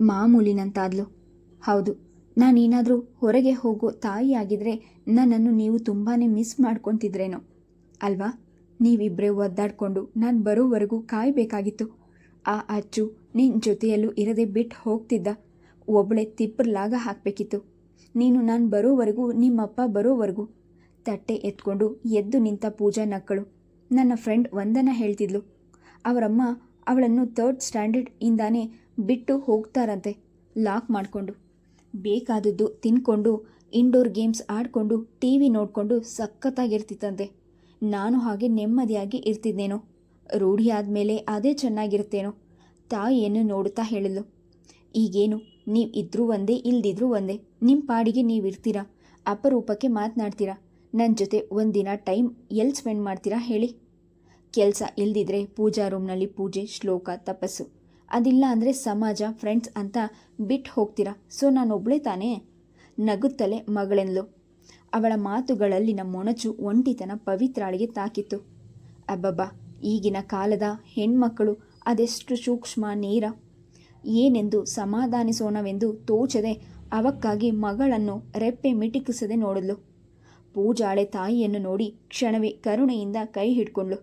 ಮಾಮೂಲಿನಂತಾದ್ಲು. ಹೌದು, ನಾನೇನಾದರೂ ಹೊರಗೆ ಹೋಗೋ ತಾಯಿಯಾಗಿದ್ದರೆ ನನ್ನನ್ನು ನೀವು ತುಂಬಾ ಮಿಸ್ ಮಾಡ್ಕೊತಿದ್ರೇನೋ. ಅಲ್ವಾ? ನೀವಿಬ್ಬರೇ ಒದ್ದಾಡಿಕೊಂಡು ನಾನು ಬರೋವರೆಗೂ ಕಾಯಬೇಕಾಗಿತ್ತು. ಆ ಅಚ್ಚು ನಿನ್ನ ಜೊತೆಯಲ್ಲೂ ಇರದೆ ಬಿಟ್ಟು ಹೋಗ್ತಿದ್ದ. ಒಬ್ಬಳೆ ತಿಪ್ಪರ್ಲಾಗ ಹಾಕಬೇಕಿತ್ತು. ನೀನು ನಾನು ಬರೋವರೆಗೂ, ನಿಮ್ಮಪ್ಪ ಬರೋವರೆಗೂ. ತಟ್ಟೆ ಎತ್ಕೊಂಡು ಎದ್ದು ನಿಂತ ಪೂಜಾ ನಕ್ಕಳು. ನನ್ನ ಫ್ರೆಂಡ್ ವಂದನ ಹೇಳ್ತಿದ್ಲು. ಅವರಮ್ಮ ಅವಳನ್ನು ಥರ್ಡ್ ಸ್ಟ್ಯಾಂಡರ್ಡ್ ಇಂದಾನೇ ಬಿಟ್ಟು ಹೋಗ್ತಾರಂತೆ. ಲಾಕ್ ಮಾಡಿಕೊಂಡು. ಬೇಕಾದದ್ದು ತಿನ್ಕೊಂಡು ಇಂಡೋರ್ ಗೇಮ್ಸ್ ಆಡಿಕೊಂಡು ಟಿ ವಿ ನೋಡಿಕೊಂಡು ಸಖತ್ತಾಗಿರ್ತಿತ್ತಂತೆ. ನಾನು ಹಾಗೆ ನೆಮ್ಮದಿಯಾಗಿ ಇರ್ತಿದ್ದೇನೋ ರೂಢಿ ಆದಮೇಲೆ ಅದೇ ಚೆನ್ನಾಗಿರುತ್ತೇನೋ? ತಾಯಿಯನ್ನು ನೋಡುತ್ತಾ ಹೇಳಿದ್ಲು. ಈಗೇನು? ನೀವು ಇದ್ರೂ ಒಂದೇ, ಇಲ್ದಿದ್ರೂ ಒಂದೇ. ನಿಮ್ಮ ಪಾಡಿಗೆ ನೀವು ಇರ್ತೀರಾ ಅಪರೂಪಕ್ಕೆ ಮಾತನಾಡ್ತೀರಾ? ನನ್ನ ಜೊತೆ ಒಂದಿನ ಟೈಮ್ ಎಲ್ಲಿ ಸ್ಪೆಂಡ್ ಮಾಡ್ತೀರಾ ಹೇಳಿ. ಕೆಲಸ ಇಲ್ದಿದ್ರೆ ಪೂಜಾ ರೂಮ್ನಲ್ಲಿ ಪೂಜೆ, ಶ್ಲೋಕ, ತಪಸ್ಸು. ಅದಿಲ್ಲ ಅಂದರೆ ಸಮಾಜ ಫ್ರೆಂಡ್ಸ್ ಅಂತ ಬಿಟ್ಟು ಹೋಗ್ತೀರಾ? ಸೊ ನಾನೊಬ್ಳೇ ತಾನೇ? ನಗುತ್ತಲೇ ಮಗಳೆಂದ್ಲು. ಅವಳ ಮಾತುಗಳಲ್ಲಿನ ಮೊಣಚು ಒಂಟಿತನ ಪವಿತ್ರಾಳಿಗೆ ತಾಕಿತ್ತು. ಅಬ್ಬಬ್ಬಾ, ಈಗಿನ ಕಾಲದ ಹೆಣ್ಮಕ್ಕಳು ಅದೆಷ್ಟು ಸೂಕ್ಷ್ಮ ನೇರ. ಏನೆಂದು ಸಮಾಧಾನಿಸೋಣವೆಂದು ತೋಚದೆ ಅವಕ್ಕಾಗಿ ಮಗಳನ್ನು ರೆಪ್ಪೆ ಮಿಟಿಕಿಸದೆ ನೋಡಿದ್ಲು. ಪೂಜಾಳೆ ತಾಯಿಯನ್ನು ನೋಡಿ ಕ್ಷಣವೇ ಕರುಣೆಯಿಂದ ಕೈ ಹಿಡ್ಕೊಂಡ್ಳು.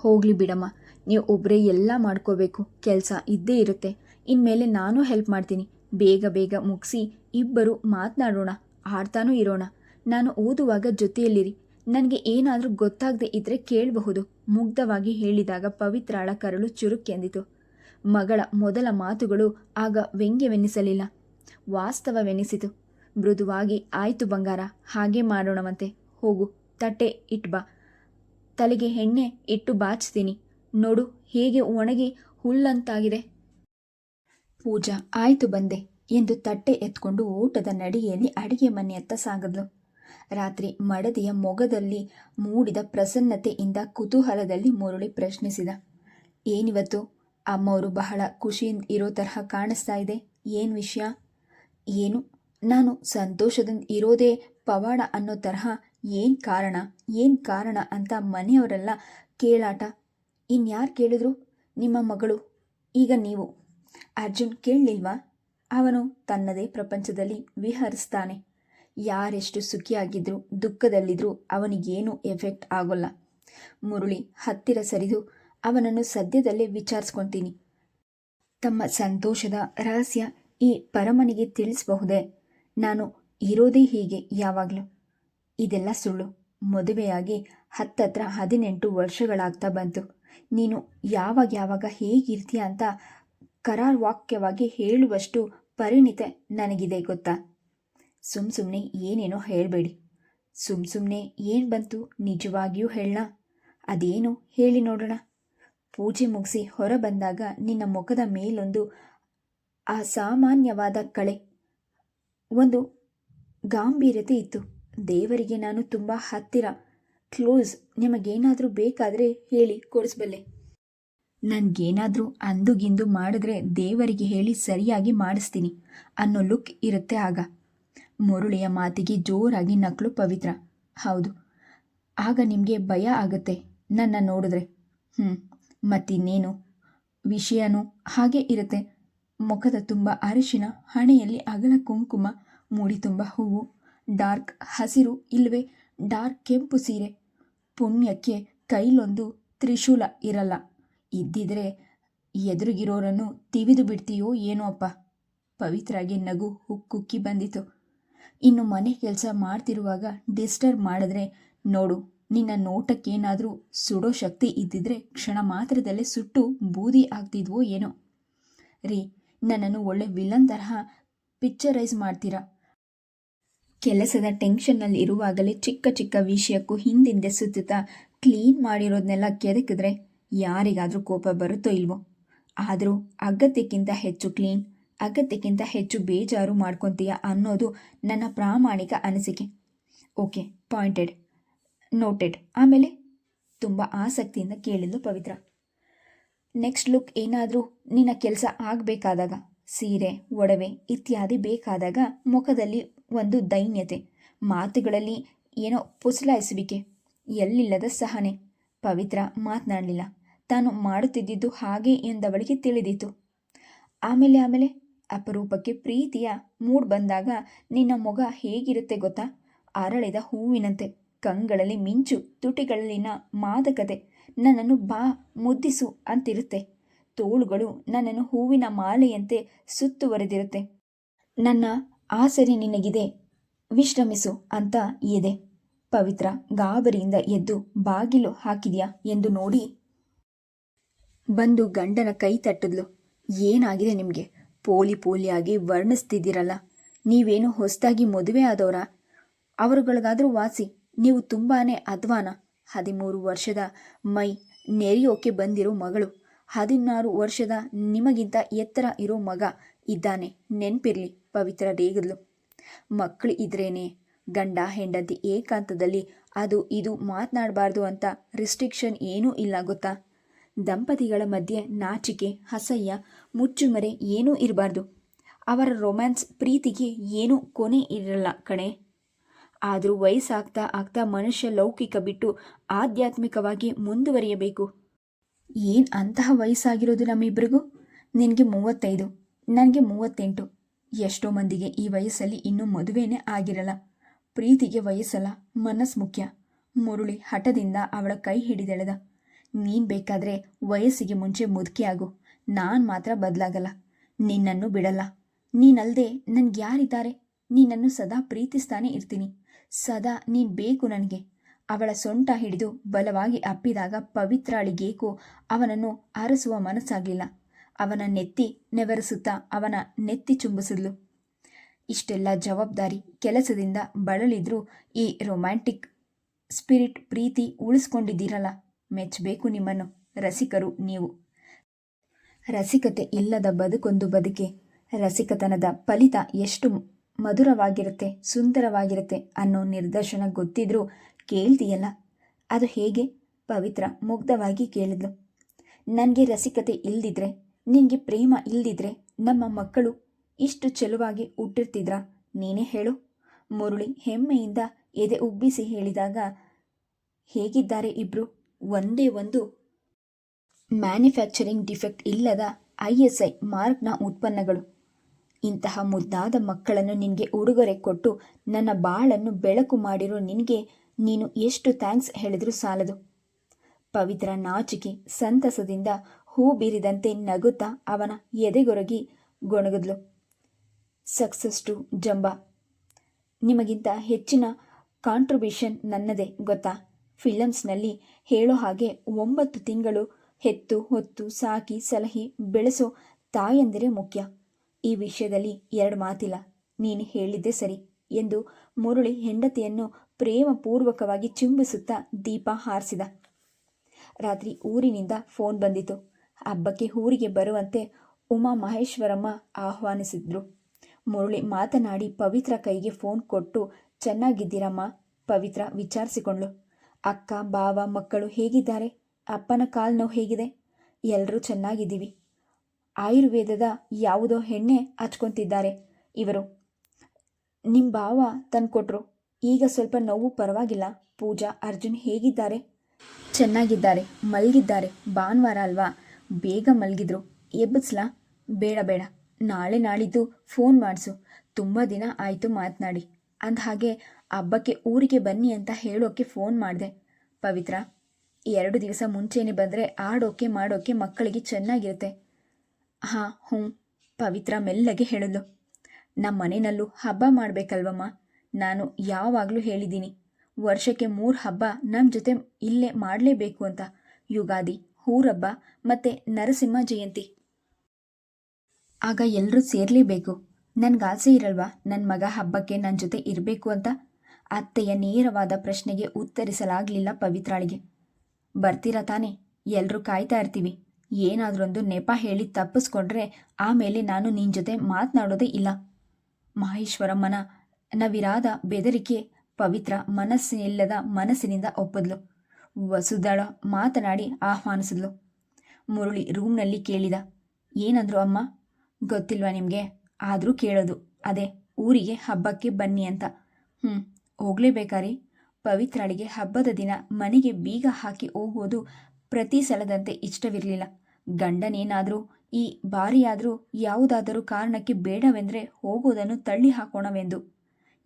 ಹೋಗ್ಲಿ ಬಿಡಮ್ಮ ನೀವು ಒಬ್ಬರೇ ಎಲ್ಲ ಮಾಡ್ಕೋಬೇಕು, ಕೆಲಸ ಇದ್ದೇ ಇರುತ್ತೆ. ಇನ್ಮೇಲೆ ನಾನು ಹೆಲ್ಪ್ ಮಾಡ್ತೀನಿ. ಬೇಗ ಬೇಗ ಮುಗಿಸಿ ಇಬ್ಬರು ಮಾತನಾಡೋಣ, ಆಡ್ತಾನೂ ಇರೋಣ. ನಾನು ಓದುವಾಗ ಜೊತೆಯಲ್ಲಿರಿ. ನನಗೆ ಏನಾದರೂ ಗೊತ್ತಾಗದೆ ಇದ್ದರೆ ಕೇಳಬಹುದು. ಮುಗ್ಧವಾಗಿ ಹೇಳಿದಾಗ ಪವಿತ್ರಾಳ ಕರಳು ಚುರುಕೆಂದಿತು ಮಗಳ ಮೊದಲ ಮಾತುಗಳು ಆಗ ವ್ಯಂಗ್ಯವೆನ್ನಿಸಲಿಲ್ಲ. ವಾಸ್ತವವೆನಿಸಿತು ಮೃದುವಾಗಿ, ಆಯಿತು ಬಂಗಾರ, ಹಾಗೆ ಮಾಡೋಣವಂತೆ. ಹೋಗು, ತಟ್ಟೆ ಇಟ್ಬಾ. ತಲೆಗೆ ಎಣ್ಣೆ ಇಟ್ಟು ಬಾಚ್ತೀನಿ. ನೋಡು, ಹೇಗೆ ಒಣಗಿ ಹುಲ್ಲಂತಾಗಿದೆ. ಪೂಜಾ, ಆಯ್ತು ಬಂದೆ ಎಂದು ತಟ್ಟೆ ಎತ್ಕೊಂಡು ಊಟದ ನಡಿಗೆಯಲ್ಲಿ ಅಡಿಗೆ ಮನೆಯತ್ತ ಸಾಗದ್ಲು. ರಾತ್ರಿ ಮಡದಿಯ ಮೊಗದಲ್ಲಿ ಮೂಡಿದ ಪ್ರಸನ್ನತೆಯಿಂದ ಕುತೂಹಲದಲ್ಲಿ ಮುರುಳಿ ಪ್ರಶ್ನಿಸಿದ. ಏನಿವತ್ತು? ಅಮ್ಮವರು ಬಹಳ ಖುಷಿಯಿಂದ ಇರೋ ತರಹ ಕಾಣಿಸ್ತಾ ಇದೆ. ಏನು ವಿಷಯ? ಏನು? ನಾನು ಸಂತೋಷದಿಂದ ಇರೋದೇ ಪವಾಡ ಅನ್ನೋ ತರಹ ಏನು ಕಾರಣ? ಏನು ಕಾರಣ ಅಂತ ಮನೆಯವರೆಲ್ಲ ಕೇಳಾಟ ಇನ್ಯಾರು ಕೇಳಿದ್ರು? ನಿಮ್ಮ ಮಗಳು, ಈಗ ನೀವು. ಅರ್ಜುನ್ ಕೇಳಲಿಲ್ವಾ? ಅವನು ತನ್ನದೇ ಪ್ರಪಂಚದಲ್ಲಿ ವಿಹರಿಸ್ತಾನೆ. ಯಾರೆಷ್ಟು ಸುಖಿಯಾಗಿದ್ರು, ದುಃಖದಲ್ಲಿದ್ರೂ ಅವನಿಗೇನು ಎಫೆಕ್ಟ್ ಆಗೋಲ್ಲ. ಮುರುಳಿ ಹತ್ತಿರ ಸರಿದು ಅವನನ್ನು ಸದ್ಯದಲ್ಲೇ ವಿಚಾರಿಸ್ಕೊತೀನಿ. ತಮ್ಮ ಸಂತೋಷದ ರಹಸ್ಯ ಈ ಪರಮನಿಗೆ ತಿಳಿಸಬಹುದೇ? ನಾನು ಇರೋದೇ ಹೀಗೆ ಯಾವಾಗಲೂ? ಇದೆಲ್ಲ ಸುಳ್ಳು. ಮದುವೆಯಾಗಿ ಹತ್ತತ್ರ ಹದಿನೆಂಟು ವರ್ಷಗಳಾಗ್ತಾ ಬಂತು. ನೀನು ಯಾವಾಗ ಯಾವಾಗ ಹೇಗಿರ್ತೀಯ ಅಂತ ಕರಾರ್ವಾಕ್ಯವಾಗಿ ಹೇಳುವಷ್ಟು ಪರಿಣಿತೆ ನನಗಿದೆ ಗೊತ್ತಾ? ಸುಮ್ ಸುಮ್ಮನೆ ಏನೇನೋ ಹೇಳಬೇಡಿ. ಸುಮ್ ಸುಮ್ಮನೆ ಏನು ಬಂತು ನಿಜವಾಗಿಯೂ ಹೇಳಣ ಅದೇನು ಹೇಳಿ ನೋಡೋಣ. ಪೂಜೆ ಮುಗಿಸಿ ಹೊರ ಬಂದಾಗ ನಿನ್ನ ಮುಖದ ಮೇಲೊಂದು ಅಸಾಮಾನ್ಯವಾದ ಕಳೆ, ಒಂದು ಗಾಂಭೀರ್ಯತೆ ಇತ್ತು. ದೇವರಿಗೆ ನಾನು ತುಂಬ ಹತ್ತಿರ. ಕ್ಲೋಸ್ ನಿಮಗೇನಾದರೂ ಬೇಕಾದರೆ ಹೇಳಿ ಕೊಡಿಸ್ಬಲ್ಲೆ ನನಗೇನಾದರೂ ಅಂದುಗಿಂದು ಮಾಡಿದ್ರೆ ದೇವರಿಗೆ ಹೇಳಿ ಸರಿಯಾಗಿ ಮಾಡಿಸ್ತೀನಿ ಅನ್ನೋ ಲುಕ್ ಇರುತ್ತೆ ಆಗ. ಮುರುಳಿಯ ಮಾತಿಗೆ ಜೋರಾಗಿ ನಕಲು ಪವಿತ್ರ. ಹೌದು, ಆಗ ನಿಮಗೆ ಭಯ ಆಗುತ್ತೆ ನನ್ನ ನೋಡಿದ್ರೆ. ಹ್ಞೂ ಮತ್ತಿನ್ನೇನು? ವಿಷಯನೂ ಹಾಗೆ ಇರುತ್ತೆ. ಮುಖದ ತುಂಬ ಅರಿಶಿನ, ಹಣೆಯಲ್ಲಿ ಅಗಲ ಕುಂಕುಮ, ಮೂಡಿ ತುಂಬ ಹೂವು, ಡಾರ್ಕ್ ಹಸಿರು ಇಲ್ಲವೇ ಡಾರ್ಕ್ ಕೆಂಪು ಸೀರೆ. ಪುಣ್ಯಕ್ಕೆ ಕೈಲೊಂದು ತ್ರಿಶೂಲ ಇರಲ್ಲ. ಇದ್ದಿದ್ರೆ ಎದುರಿಗಿರೋರನ್ನು ತಿವಿದು ಬಿಡ್ತೀಯೋ ಏನೋ ಅಪ್ಪ. ಪವಿತ್ರಾಗೆ ನಗು ಹುಕ್ಕುಕ್ಕಿ ಬಂದಿತು. ಇನ್ನು ಮನೆ ಕೆಲಸ ಮಾಡ್ತಿರುವಾಗ ಡಿಸ್ಟರ್ಬ್ ಮಾಡಿದ್ರೆ, ನೋಡು, ನಿನ್ನ ನೋಟಕ್ಕೇನಾದರೂ ಸುಡೋ ಶಕ್ತಿ ಇದ್ದಿದ್ರೆ ಕ್ಷಣ ಮಾತ್ರದಲ್ಲೇ ಸುಟ್ಟು ಬೂದಿ ಆಗ್ತಿದ್ವೋ ಏನೋ. ರೀ, ನನ್ನನ್ನು ಒಳ್ಳೆ ವಿಲನ್ ತರಹ ಪಿಕ್ಚರೈಸ್ ಮಾಡ್ತೀರಾ? ಕೆಲಸದ ಟೆನ್ಷನ್ನಲ್ಲಿ ಇರುವಾಗಲೇ ಚಿಕ್ಕ ಚಿಕ್ಕ ವಿಷಯಕ್ಕೂ ಹಿಂದಿಂದೆ ಸುತ್ತುತ್ತಾ ಕ್ಲೀನ್ ಮಾಡಿರೋದನ್ನೆಲ್ಲ ಕೆದಕಿದ್ರೆ ಯಾರಿಗಾದರೂ ಕೋಪ ಬರುತ್ತೋ ಇಲ್ವೋ? ಆದರೂ ಅಗತ್ಯಕ್ಕಿಂತ ಹೆಚ್ಚು ಕ್ಲೀನ್, ಅಗತ್ಯಕ್ಕಿಂತ ಹೆಚ್ಚು ಬೇಜಾರು ಮಾಡ್ಕೊತೀಯ ಅನ್ನೋದು ನನ್ನ ಪ್ರಾಮಾಣಿಕ ಅನಿಸಿಕೆ. Okay, pointed, noted. ಆಮೇಲೆ ತುಂಬ ಆಸಕ್ತಿಯಿಂದ ಕೇಳಿದ್ಲು ಪವಿತ್ರ. ನೆಕ್ಸ್ಟ್ ಲುಕ್ ಏನಾದರೂ ನಿನ್ನ ಕೆಲಸ ಆಗಬೇಕಾದಾಗ, ಸೀರೆ, ಒಡವೆ ಇತ್ಯಾದಿ ಬೇಕಾದಾಗ ಮುಖದಲ್ಲಿ ಒಂದು ದೈನ್ಯತೆ. ಮಾತುಗಳಲ್ಲಿ ಏನೋ ಪುಸಲಾಯಿಸುವಿಕೆ. ಎಲ್ಲಿಲ್ಲದ ಸಹನೆ. ಪವಿತ್ರ ಮಾತನಾಡಲಿಲ್ಲ. ತಾನು ಮಾಡುತ್ತಿದ್ದಿದ್ದು ಹಾಗೆ ಎಂದವಳಿಗೆ ತಿಳಿದಿತ್ತು. ಆಮೇಲೆ ಆಮೇಲೆ ಅಪರೂಪಕ್ಕೆ ಪ್ರೀತಿಯ ಮೂಡ್ ಬಂದಾಗ ನಿನ್ನ ಮೊಗ ಹೇಗಿರುತ್ತೆ ಗೊತ್ತಾ? ಅರಳಿದ ಹೂವಿನಂತೆ. ಕಂಗಳಲ್ಲಿ ಮಿಂಚು, ತುಟಿಗಳಲ್ಲಿನ ಮಾದಕತೆ. ನನ್ನನ್ನು ಬಾ, ಮುದ್ದಿಸು ಅಂತಿರುತ್ತೆ. ತೋಳುಗಳು ನನ್ನನ್ನು ಹೂವಿನ ಮಾಲೆಯಂತೆ ಸುತ್ತುವರೆದಿರುತ್ತೆ. ನನ್ನ ಆಸರೆ ನಿನಗಿದೆ, ವಿಶ್ರಮಿಸು ಅಂತ ಇದೆ ಪವಿತ್ರ ಗಾಬರಿಯಿಂದ ಎದ್ದು ಬಾಗಿಲು ಹಾಕಿದ್ಯಾ ಎಂದು ನೋಡಿ ಬಂದು ಗಂಡನ ಕೈ ತಟ್ಟಿದ್ಲು. ಏನಾಗಿದೆ ನಿಮಗೆ? ಪೋಲಿ ಪೋಲಿಯಾಗಿ ವರ್ಣಿಸ್ತಿದ್ದೀರಲ್ಲ. ನೀವೇನು ಹೊಸದಾಗಿ ಮದುವೆ ಆದವರ? ಅವರುಗಳಿಗಾದರೂ ವಾಸಿ, ನೀವು ತುಂಬಾನೇ ಅಧ್ವಾನ. ಹದಿಮೂರು ವರ್ಷದ ಮೈ ನೆರೆಯೋಕೆ ಬಂದಿರೋ ಮಗಳು. ಹದಿನಾರು ವರ್ಷದ ನಿಮಗಿಂತ ಎತ್ತರ ಇರೋ ಮಗ ಇದ್ದಾನೆ. ನೆನ್ಪಿರ್ಲಿ. ಪವಿತ್ರ ರೇಗದ್ಲು ಮಕ್ಕಳು ಇದ್ರೇನೆ? ಗಂಡ, ಹೆಂಡತಿ ಏಕಾಂತದಲ್ಲಿ ಅದು ಇದು ಮಾತನಾಡಬಾರ್ದು ಅಂತ ರಿಸ್ಟ್ರಿಕ್ಷನ್ ಏನೂ ಇಲ್ಲ ಗೊತ್ತಾ? ದಂಪತಿಗಳ ಮಧ್ಯೆ ನಾಚಿಕೆ, ಅಸಹ್ಯ, ಮುಚ್ಚುಮರೆ ಏನೂ ಇರಬಾರ್ದು. ಅವರ ರೊಮ್ಯಾನ್ಸ್ ಪ್ರೀತಿಗೆ ಏನೂ ಕೊನೆ ಇರಲ್ಲ ಕಣೆ. ಆದರೂ ವಯಸ್ಸಾಗ್ತಾ ಆಗ್ತಾ ಮನುಷ್ಯ ಲೌಕಿಕ ಬಿಟ್ಟು ಆಧ್ಯಾತ್ಮಿಕವಾಗಿ ಮುಂದುವರಿಯಬೇಕು. ಏನು ಅಂತಹ ವಯಸ್ಸಾಗಿರೋದು ನಮ್ಮಿಬ್ಬರಿಗೂ ನಿನಗೆ ಮೂವತ್ತೈದು, ನನಗೆ ಮೂವತ್ತೆಂಟು. ಎಷ್ಟೋ ಮಂದಿಗೆ ಈ ವಯಸ್ಸಲ್ಲಿ ಇನ್ನೂ ಮದುವೆನೇ ಆಗಿರಲ್ಲ. ಪ್ರೀತಿಗೆ ವಯಸ್ಸಲ್ಲ, ಮನಸ್ಸು ಮುಖ್ಯ. ಮುರುಳಿ ಹಠದಿಂದ ಅವಳ ಕೈ ಹಿಡಿದೆಳೆದ. ನೀನು ಬೇಕಾದರೆ ವಯಸ್ಸಿಗೆ ಮುಂಚೆ ಮುದುಕಿಯಾಗು ನಾನು ಮಾತ್ರ ಬದಲಾಗಲ್ಲ. ನಿನ್ನನ್ನು ಬಿಡಲ್ಲ. ನೀನಲ್ಲದೆ ನನ್ಗೆ ಯಾರಿದ್ದಾರೆ? ನೀನನ್ನು ಸದಾ ಪ್ರೀತಿಸ್ತಾನೆ ಇರ್ತೀನಿ. ಸದಾ ನೀನು ಬೇಕು ನನಗೆ. ಅವಳ ಸೊಂಟ ಹಿಡಿದು ಬಲವಾಗಿ ಅಪ್ಪಿದಾಗ ಪವಿತ್ರಾಳಿಗೇಕೋ ಅವನನ್ನು ಅರಸುವ ಮನಸ್ಸಾಗಲಿಲ್ಲ. ಅವನ ನೆತ್ತಿ ನೆವರಿಸುತ್ತಾ ಅವನ ನೆತ್ತಿ ಚುಂಬಿಸಿದ್ಲು. ಇಷ್ಟೆಲ್ಲ ಜವಾಬ್ದಾರಿ ಕೆಲಸದಿಂದ ಬಳಲಿದ್ರೂ ಈ ರೊಮ್ಯಾಂಟಿಕ್ ಸ್ಪಿರಿಟ್ ಪ್ರೀತಿ ಉಳಿಸ್ಕೊಂಡಿದ್ದೀರಲ್ಲ, ಮೆಚ್ಚಬೇಕು ನಿಮ್ಮನ್ನು. ರಸಿಕರು ನೀವು. ರಸಿಕತೆ ಇಲ್ಲದ ಬದುಕೊಂದು ಬದುಕೆ. ರಸಿಕತನದ ಫಲಿತ ಎಷ್ಟು ಮಧುರವಾಗಿರುತ್ತೆ, ಸುಂದರವಾಗಿರುತ್ತೆ ಅನ್ನೋ ನಿರ್ದರ್ಶನ ಗೊತ್ತಿದ್ರೂ ಕೇಳ್ತೀಯಲ್ಲ? ಅದು ಹೇಗೆ? ಪವಿತ್ರ, ಮುಗ್ಧವಾಗಿ ಕೇಳಿದ್ಲು. ನನಗೆ ರಸಿಕತೆ ಇಲ್ದಿದ್ರೆ ನಿನಗೆ ಪ್ರೇಮ ಇಲ್ಲದಿದ್ರೆ ನಮ್ಮ ಮಕ್ಕಳು ಇಷ್ಟು ಚೆಲುವಾಗಿ ಹುಟ್ಟಿರ್ತಿದ್ರಾ? ನೀನೇ ಹೇಳು. ಮುರುಳಿ ಹೆಮ್ಮೆಯಿಂದ ಎದೆ ಉಬ್ಬಿಸಿ ಹೇಳಿದಾಗ, ಹೇಗಿದ್ದಾರೆ ಇಬ್ರು? ಒಂದೇ ಒಂದು ಮ್ಯಾನುಫ್ಯಾಕ್ಚರಿಂಗ್ ಡಿಫೆಕ್ಟ್ ಇಲ್ಲದ ಐ ಎಸ್ ಐ ಮಾರ್ಕ್ನ ಉತ್ಪನ್ನಗಳು. ಇಂತಹ ಮುದ್ದಾದ ಮಕ್ಕಳನ್ನು ನಿನಗೆ ಉಡುಗೊರೆ ಕೊಟ್ಟು ನನ್ನ ಬಾಳನ್ನು ಬೆಳಕು ಮಾಡಿರೋ ನಿನಗೆ ನೀನು ಎಷ್ಟು ಥ್ಯಾಂಕ್ಸ್ ಹೇಳಿದರೂ ಸಾಲದು. ಪವಿತ್ರ ನಾಚಿಕೆ ಸಂತಸದಿಂದ ಹೂ ಬೀರಿದಂತೆ ನಗುತ್ತಾ ಅವನ ಎದೆಗೊರಗಿ ಗೊಣಗಿದ್ಲು. ಸಕ್ಸಸ್ ಟು ಜಂಬ. ನಿಮಗಿಂತ ಹೆಚ್ಚಿನ ಕಾಂಟ್ರಿಬ್ಯೂಷನ್ ನನ್ನದೇ ಗೊತ್ತಾ? ಫಿಲಮ್ಸ್ನಲ್ಲಿ ಹೇಳೋ ಹಾಗೆ ಒಂಬತ್ತು ತಿಂಗಳು ಹೆತ್ತು ಹೊತ್ತು ಸಾಕಿ ಸಲಹಿ ಬೆಳೆಸೋ ತಾಯಂದಿರೇ ಮುಖ್ಯ. ಈ ವಿಷಯದಲ್ಲಿ ಎರಡು ಮಾತಿಲ್ಲ. ನೀನು ಹೇಳಿದ್ದೆ ಸರಿ ಎಂದು ಮುರುಳಿ ಹೆಂಡತಿಯನ್ನು ಪ್ರೇಮಪೂರ್ವಕವಾಗಿ ಚುಂಬಿಸುತ್ತಾ ದೀಪ ಹಾರಿಸಿದ. ರಾತ್ರಿ ಊರಿನಿಂದ ಫೋನ್ ಬಂದಿತು. ಹಬ್ಬಕ್ಕೆ ಊರಿಗೆ ಬರುವಂತೆ ಉಮಾ ಮಹೇಶ್ವರಮ್ಮ ಆಹ್ವಾನಿಸಿದ್ರು. ಮುರಳಿ ಮಾತನಾಡಿ, ಪವಿತ್ರ ಕೈಗೆ ಫೋನ್ ಕೊಟ್ಟು, ಚೆನ್ನಾಗಿದ್ದೀರಮ್ಮ, ಪವಿತ್ರ ವಿಚಾರಿಸಿಕೊಂಡ್ಳು. ಅಕ್ಕ ಬಾವ ಮಕ್ಕಳು ಹೇಗಿದ್ದಾರೆ? ಅಪ್ಪನ ಕಾಲು ನೋವು ಹೇಗಿದೆ? ಎಲ್ಲರೂ ಚೆನ್ನಾಗಿದ್ದೀವಿ. ಆಯುರ್ವೇದದ ಯಾವುದೋ ಎಣ್ಣೆ ಹಚ್ಕೊತಿದ್ದಾರೆ ಇವರು. ನಿಮ್ಮ ಭಾವ ತಂದ್ಕೊಟ್ರು. ಈಗ ಸ್ವಲ್ಪ ನೋವು ಪರವಾಗಿಲ್ಲ. ಪೂಜಾ, ಅರ್ಜುನ್ ಹೇಗಿದ್ದಾರೆ? ಚೆನ್ನಾಗಿದ್ದಾರೆ. ಮಲಗಿದ್ದಾರೆ. ಭಾನುವಾರ ಅಲ್ವಾ? ಬೇಗ ಮಲಗಿದ್ರು. ಎಬ್ಬಿಸ್ಲಾ? ಬೇಡ ಬೇಡ. ನಾಳೆ ನಾಳಿದ್ದು ಫೋನ್ ಮಾಡಿಸು. ತುಂಬ ದಿನ ಆಯಿತು ಮಾತನಾಡಿ. ಅಂದಹಾಗೆ ಹಬ್ಬಕ್ಕೆ ಊರಿಗೆ ಬನ್ನಿ ಅಂತ ಹೇಳೋಕ್ಕೆ ಫೋನ್ ಮಾಡಿದೆ. ಪವಿತ್ರ, ಎರಡು ದಿವಸ ಮುಂಚೆನೇ ಬಂದರೆ ಆಡೋಕೆ ಮಾಡೋಕೆ ಮಕ್ಕಳಿಗೆ ಚೆನ್ನಾಗಿರುತ್ತೆ. ಹಾಂ, ಹ್ಞೂ. ಪವಿತ್ರ ಮೆಲ್ಲಗೆ ಹೇಳಿದ್ಲು ನಮ್ಮ ಮನೆಯಲ್ಲೂ ಹಬ್ಬ ಮಾಡಬೇಕಲ್ವಮ್ಮ. ನಾನು ಯಾವಾಗಲೂ ಹೇಳಿದ್ದೀನಿ. ವರ್ಷಕ್ಕೆ ಮೂರು ಹಬ್ಬ ನಮ್ಮ ಜೊತೆ ಇಲ್ಲೇ ಮಾಡಲೇಬೇಕು ಅಂತ. ಯುಗಾದಿ ಊರಬ್ಬ ಮತ್ತು ನರಸಿಂಹ ಜಯಂತಿ. ಆಗ ಎಲ್ಲರೂ ಸೇರಲೇಬೇಕು. ನನಗೆ ಆಸೆ ಇರಲ್ವಾ? ನನ್ನ ಮಗ ಹಬ್ಬಕ್ಕೆ ನನ್ನ ಜೊತೆ ಇರಬೇಕು ಅಂತ? ಅತ್ತೆಯ ನೇರವಾದ ಪ್ರಶ್ನೆಗೆ ಉತ್ತರಿಸಲಾಗಲಿಲ್ಲ ಪವಿತ್ರಾಳಿಗೆ. ಬರ್ತೀರಾ ತಾನೇ? ಎಲ್ಲರೂ ಕಾಯ್ತಾ ಇರ್ತೀವಿ. ಏನಾದ್ರೊಂದು ನೆಪ ಹೇಳಿ ತಪ್ಪಿಸ್ಕೊಂಡ್ರೆ ಆಮೇಲೆ ನಾನು ನಿನ್ನ ಜೊತೆ ಮಾತನಾಡೋದೇ ಇಲ್ಲ. ಮಹೇಶ್ವರಮ್ಮನ ನವಿರಾದ ಬೆದರಿಕೆ ಪವಿತ್ರ ಮನಸ್ಸಿನಿಲ್ಲದ ಮನಸ್ಸಿನಿಂದ ಒಪ್ಪದ್ಲು. ವಸುದಳ ಮಾತನಾಡಿ ಆಹ್ವಾನಿಸಿದ್ಲು. ಮುರುಳಿ ರೂಮ್ನಲ್ಲಿ ಕೇಳಿದ, ಏನಂದ್ರು ಅಮ್ಮ? ಗೊತ್ತಿಲ್ವಾ ನಿಮಗೆ? ಆದರೂ ಕೇಳೋದು. ಅದೇ, ಊರಿಗೆ ಹಬ್ಬಕ್ಕೆ ಬನ್ನಿ ಅಂತ. ಹ್ಞೂ ಹೋಗ್ಲೇಬೇಕಾರಿ ಪವಿತ್ರಾಳಿಗೆ ಹಬ್ಬದ ದಿನ ಮನೆಗೆ ಬೀಗ ಹಾಕಿ ಹೋಗುವುದು ಪ್ರತಿ ಸಲದಂತೆ ಇಷ್ಟವಿರಲಿಲ್ಲ. ಗಂಡನೇನಾದರೂ, ಈ ಬಾರಿಯಾದರೂ ಯಾವುದಾದರೂ ಕಾರಣಕ್ಕೆ ಬೇಡವೆಂದರೆ ಹೋಗೋದನ್ನು ತಳ್ಳಿ ಹಾಕೋಣವೆಂದು.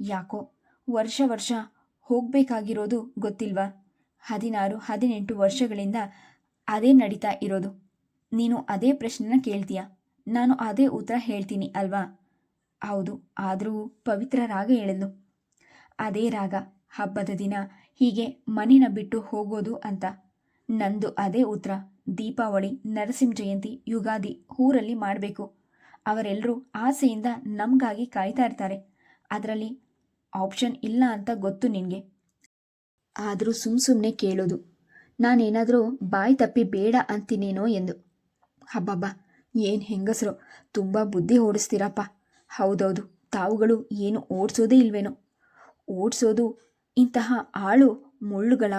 ಯಾಕೋ, ವರ್ಷ ವರ್ಷ ಹೋಗಬೇಕಾಗಿರೋದು ಗೊತ್ತಿಲ್ವಾ? ಹದಿನಾರು, ಹದಿನೆಂಟು ವರ್ಷಗಳಿಂದ ಅದೇ ನಡೀತಾ ಇರೋದು. ನೀನು ಅದೇ ಪ್ರಶ್ನೆನ ಕೇಳ್ತೀಯ? ನಾನು ಅದೇ ಉತ್ತರ ಹೇಳ್ತೀನಿ ಅಲ್ವಾ? ಹೌದು, ಆದರೂ ಪವಿತ್ರ ರಾಗ ಹೇಳಿದ್ಲು ಅದೇ ರಾಗ, ಹಬ್ಬದ ದಿನ ಹೀಗೆ ಮನೆನ ಬಿಟ್ಟು ಹೋಗೋದು ಅಂತ. ನಂದು ಅದೇ ಉತ್ತರ, ದೀಪಾವಳಿ, ನರಸಿಂಹ ಜಯಂತಿ, ಯುಗಾದಿ ಊರಲ್ಲಿ ಮಾಡಬೇಕು. ಅವರೆಲ್ಲರೂ ಆಸೆಯಿಂದ ನಮಗಾಗಿ ಕಾಯ್ತಾ ಇರ್ತಾರೆ. ಅದರಲ್ಲಿ ಆಪ್ಷನ್ ಇಲ್ಲ ಅಂತ ಗೊತ್ತು ನಿನಗೆ. ಆದರೂ ಸುಮ್ಮ ಸುಮ್ಮನೆ ಕೇಳೋದು. ನಾನೇನಾದರೂ ಬಾಯಿ ತಪ್ಪಿ ಬೇಡ ಅಂತೀನೇನೋ ಎಂದು. ಹಬ್ಬಬ್ಬ ಏನು ಹೆಂಗಸರು. ತುಂಬ ಬುದ್ಧಿ ಓಡಿಸ್ತೀರಪ್ಪ. ಹೌದೌದು, ತಾವುಗಳು ಏನು ಓಡಿಸೋದೇ ಇಲ್ವೇನೋ. ಓಡಿಸೋದು ಇಂತಹ ಆಳು ಮುಳ್ಳುಗಳ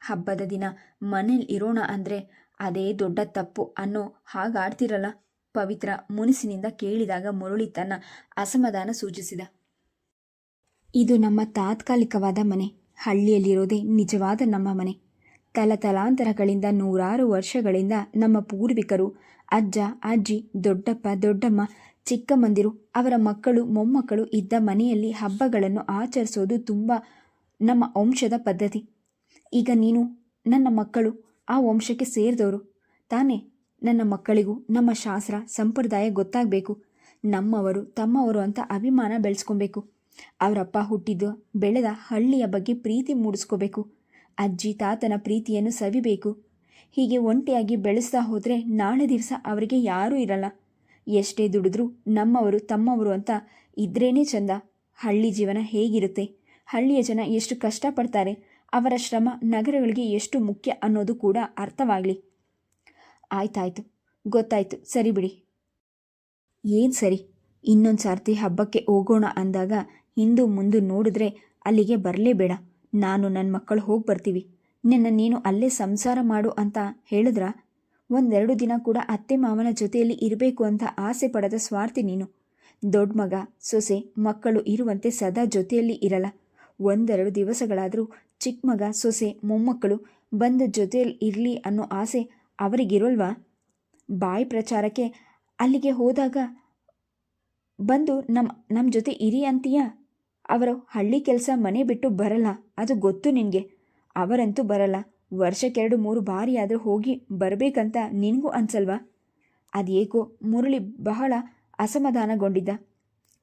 ಹಬ್ಬದ ದಿನ. ಮನೇಲಿ ಇರೋಣ ಅಂದರೆ ಅದೇ ದೊಡ್ಡ ತಪ್ಪು ಅನ್ನೋ ಹಾಗಾಡ್ತಿರಲ್ಲ. ಪವಿತ್ರ ಮುನಿಸಿನಿಂದ ಕೇಳಿದಾಗ ಮುರುಳಿ ತನ್ನ ಅಸಮಾಧಾನ ಸೂಚಿಸಿದ. ಇದು ನಮ್ಮ ತಾತ್ಕಾಲಿಕವಾದ ಮನೆ. ಹಳ್ಳಿಯಲ್ಲಿರೋದೇ ನಿಜವಾದ ನಮ್ಮ ಮನೆ. ತಲತಲಾಂತರಗಳಿಂದ ನೂರಾರು ವರ್ಷಗಳಿಂದ ನಮ್ಮ ಪೂರ್ವಿಕರು, ಅಜ್ಜ, ಅಜ್ಜಿ, ದೊಡ್ಡಪ್ಪ, ದೊಡ್ಡಮ್ಮ, ಚಿಕ್ಕಮ್ಮಂದಿರು, ಅವರ ಮಕ್ಕಳು, ಮೊಮ್ಮಕ್ಕಳು ಇದ್ದ ಮನೆಯಲ್ಲಿ ಹಬ್ಬಗಳನ್ನು ಆಚರಿಸೋದು ತುಂಬ ನಮ್ಮ ವಂಶದ ಪದ್ಧತಿ. ಈಗ ನೀನು, ನನ್ನ ಮಕ್ಕಳು, ಆ ವಂಶಕ್ಕೆ ಸೇರಿದವರು. ತಾನೇ ನನ್ನ ಮಕ್ಕಳಿಗೂ, ನಮ್ಮ ಶಾಸ್ತ್ರ, ಸಂಪ್ರದಾಯ ಗೊತ್ತಾಗಬೇಕು. ನಮ್ಮವರು, ತಮ್ಮವರು ಅಂತ ಅಭಿಮಾನ ಬೆಳೆಸ್ಕೊಬೇಕು. ಅವರಪ್ಪ ಹುಟ್ಟಿದ್ದು ಬೆಳೆದ ಹಳ್ಳಿಯ ಬಗ್ಗೆ ಪ್ರೀತಿ ಮೂಡಿಸ್ಕೋಬೇಕು. ಅಜ್ಜಿ ತಾತನ ಪ್ರೀತಿಯನ್ನು ಸವಿಬೇಕು. ಹೀಗೆ ಒಂಟಿಯಾಗಿ ಬೆಳೆಸ್ತಾ ಹೋದರೆ ನಾಳೆ ದಿವಸ ಅವರಿಗೆ ಯಾರೂ ಇರಲ್ಲ. ಎಷ್ಟೇ ದುಡಿದ್ರೂ ನಮ್ಮವರು ತಮ್ಮವರು ಅಂತ ಇದ್ರೇನೇ ಚಂದ. ಹಳ್ಳಿ ಜೀವನ ಹೇಗಿರುತ್ತೆ? ಹಳ್ಳಿಯ ಜನ ಎಷ್ಟು ಕಷ್ಟಪಡ್ತಾರೆ? ಅವರ ಶ್ರಮ ನಗರಗಳಿಗೆ ಎಷ್ಟು ಮುಖ್ಯ ಅನ್ನೋದು ಕೂಡ ಅರ್ಥವಾಗಲಿ. ಆಯ್ತಾಯ್ತು. ಗೊತ್ತಾಯ್ತು. ಸರಿ ಬಿಡಿ. ಏನು ಸರಿ? ಇನ್ನೊಂದು ಸಾರ್ತಿ ಹಬ್ಬಕ್ಕೆ ಹೋಗೋಣ ಅಂದಾಗ ಹಿಂದು ಮುಂದೆ ನೋಡಿದ್ರೆ ಅಲ್ಲಿಗೆ ಬರಲೇಬೇಡ ನಾನು ನನ್ನ ಮಕ್ಕಳು ಹೋಗಿ ಬರ್ತೀವಿ. ನಿನ್ನ ನೀನು ಅಲ್ಲೇ ಸಂಸಾರ ಮಾಡು ಅಂತ ಹೇಳಿದ್ರ? ಒಂದೆರಡು ದಿನ ಕೂಡ ಅತ್ತೆ ಮಾವನ ಜೊತೆಯಲ್ಲಿ ಇರಬೇಕು ಅಂತ ಆಸೆ ಪಡದ ಸ್ವಾರ್ಥಿ ನೀನು. ದೊಡ್ಡ ಮಗ, ಸೊಸೆ, ಮಕ್ಕಳು ಇರುವಂತೆ ಸದಾ ಜೊತೆಯಲ್ಲಿ ಇರಲ್ಲ. ಒಂದೆರಡು ದಿವಸಗಳಾದರೂ ಚಿಕ್ಕ ಮಗ, ಸೊಸೆ, ಮೊಮ್ಮಕ್ಕಳು ಬಂದ ಜೊತೆಯಲ್ಲಿ ಇರಲಿ ಅನ್ನೋ ಆಸೆ ಅವರಿಗಿರೋಲ್ವಾ? ಬಾಯಿ ಪ್ರಚಾರಕ್ಕೆ ಅಲ್ಲಿಗೆ ಹೋದಾಗ ಬಂದು ನಮ್ಮ ನಮ್ಮ ಜೊತೆ ಇರಿ ಅಂತೀಯ? ಅವರು ಹಳ್ಳಿ ಕೆಲಸ ಮನೆ ಬಿಟ್ಟು ಬರಲ್ಲ, ಅದು ಗೊತ್ತು ನಿನಗೆ. ಅವರಂತೂ ಬರಲ್ಲ. ವರ್ಷಕ್ಕೆರಡು ಮೂರು ಬಾರಿ ಆದರೂ ಹೋಗಿ ಬರಬೇಕಂತ ನಿನಗೂ ಅನ್ಸಲ್ವಾ? ಅದೇಕೋ ಮುರಳಿ ಬಹಳ ಅಸಮಾಧಾನಗೊಂಡಿದ್ದ.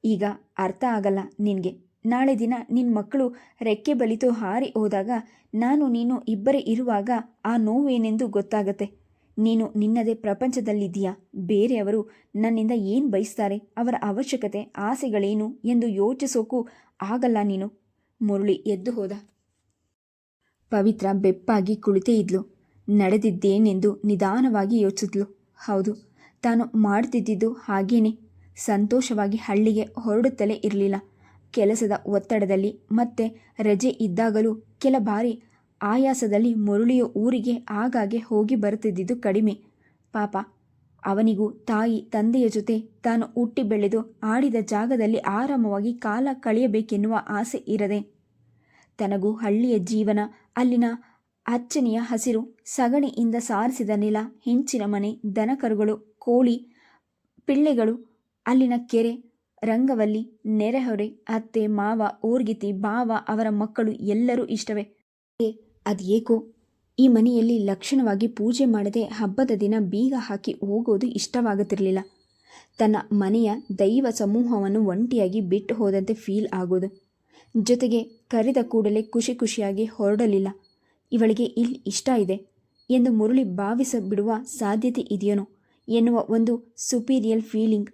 ಈಗ ಅರ್ಥ ಆಗಲ್ಲ ನಿನಗೆ. ನಾಳೆ ದಿನ ನಿನ್ನ ಮಕ್ಕಳು ರೆಕ್ಕೆ ಬಲಿತು ಹಾರಿ ಹೋದಾಗ ನಾನು ನೀನು ಇಬ್ಬರೇ ಇರುವಾಗ ಆ ನೋವೇನೆಂದು ಗೊತ್ತಾಗತ್ತೆ. ನೀನು ನಿನ್ನದೇ ಪ್ರಪಂಚದಲ್ಲಿದ್ದೀಯಾ? ಬೇರೆಯವರು ನನ್ನಿಂದ ಏನು ಬಯಸ್ತಾರೆ? ಅವರ ಅವಶ್ಯಕತೆ, ಆಸೆಗಳೇನು ಎಂದು ಯೋಚಿಸೋಕ್ಕೂ ಆಗಲ್ಲ ನೀನು. ಮುರುಳಿ ಎದ್ದು ಹೋದ. ಪವಿತ್ರ ಬೆಪ್ಪಾಗಿ ಕುಳಿತೇ ಇದ್ಲು. ನಡೆದಿದ್ದೇನೆಂದು ನಿಧಾನವಾಗಿ ಯೋಚಿಸಿದ್ಲು ಹೌದು, ತಾನು ಮಾಡ್ತಿದ್ದಿದ್ದು ಹಾಗೇನೆ. ಸಂತೋಷವಾಗಿ ಹಳ್ಳಿಗೆ ಹೊರಡುತ್ತಲೇ ಇರಲಿಲ್ಲ. ಕೆಲಸದ ಒತ್ತಡದಲ್ಲಿ ಮತ್ತೆ ರಜೆ ಇದ್ದಾಗಲೂ ಕೆಲ ಬಾರಿ ಆಯಾಸದಲ್ಲಿ ಮುರುಳಿಯ ಊರಿಗೆ ಆಗಾಗ್ಗೆ ಹೋಗಿ ಬರುತ್ತಿದ್ದುದು ಕಡಿಮೆ. ಪಾಪ, ಅವನಿಗೂ ತಾಯಿ ತಂದೆಯ ಜೊತೆ ತಾನು ಹುಟ್ಟಿ ಬೆಳೆದು ಆಡಿದ ಜಾಗದಲ್ಲಿ ಆರಾಮವಾಗಿ ಕಾಲ ಕಳೆಯಬೇಕೆನ್ನುವ ಆಸೆ ಇರದೆ, ತನಗೂ ಹಳ್ಳಿಯ ಜೀವನ, ಅಲ್ಲಿನ ಅಚ್ಚನೆಯ ಹಸಿರು, ಸಗಣಿಯಿಂದ ಸಾರಿಸಿದ ನೆಲ, ಹೆಂಚಿನ ಮನೆ, ದನಕರುಗಳು, ಕೋಳಿ, ಪಿಳ್ಳೆಗಳು, ಅಲ್ಲಿನ ಕೆರೆ, ರಂಗವಲ್ಲಿ ನೆರೆಹೊರೆ, ಅತ್ತೆ, ಮಾವ, ಊರ್ಗಿತಿ, ಬಾವ ಅವರ ಮಕ್ಕಳು ಎಲ್ಲರೂ ಇಷ್ಟವೇ. ಅದೇಕೋ ಈ ಮನೆಯಲ್ಲಿ ಲಕ್ಷಣವಾಗಿ ಪೂಜೆ ಮಾಡದೆ ಹಬ್ಬದ ದಿನ ಬೀಗ ಹಾಕಿ ಹೋಗೋದು ಇಷ್ಟವಾಗುತ್ತಿರಲಿಲ್ಲ. ತನ್ನ ಮನೆಯ ದೈವ ಸಮೂಹವನ್ನು ಒಂಟಿಯಾಗಿ ಬಿಟ್ಟು ಹೋದಂತೆ ಫೀಲ್ ಆಗೋದು. ಜೊತೆಗೆ ಕರೆದ ಕೂಡಲೇ ಖುಷಿ ಖುಷಿಯಾಗಿ ಹೊರಡಲಿಲ್ಲ. ಇವಳಿಗೆ ಇಲ್ಲಿ ಇಷ್ಟ ಇದೆ. ಎಂದು ಮುರಳಿ ಭಾವಿಸಬಿಡುವ ಸಾಧ್ಯತೆ ಇದೆಯೇನೋ? ಎನ್ನುವ ಒಂದು ಸುಪೀರಿಯಲ್ ಫೀಲಿಂಗ್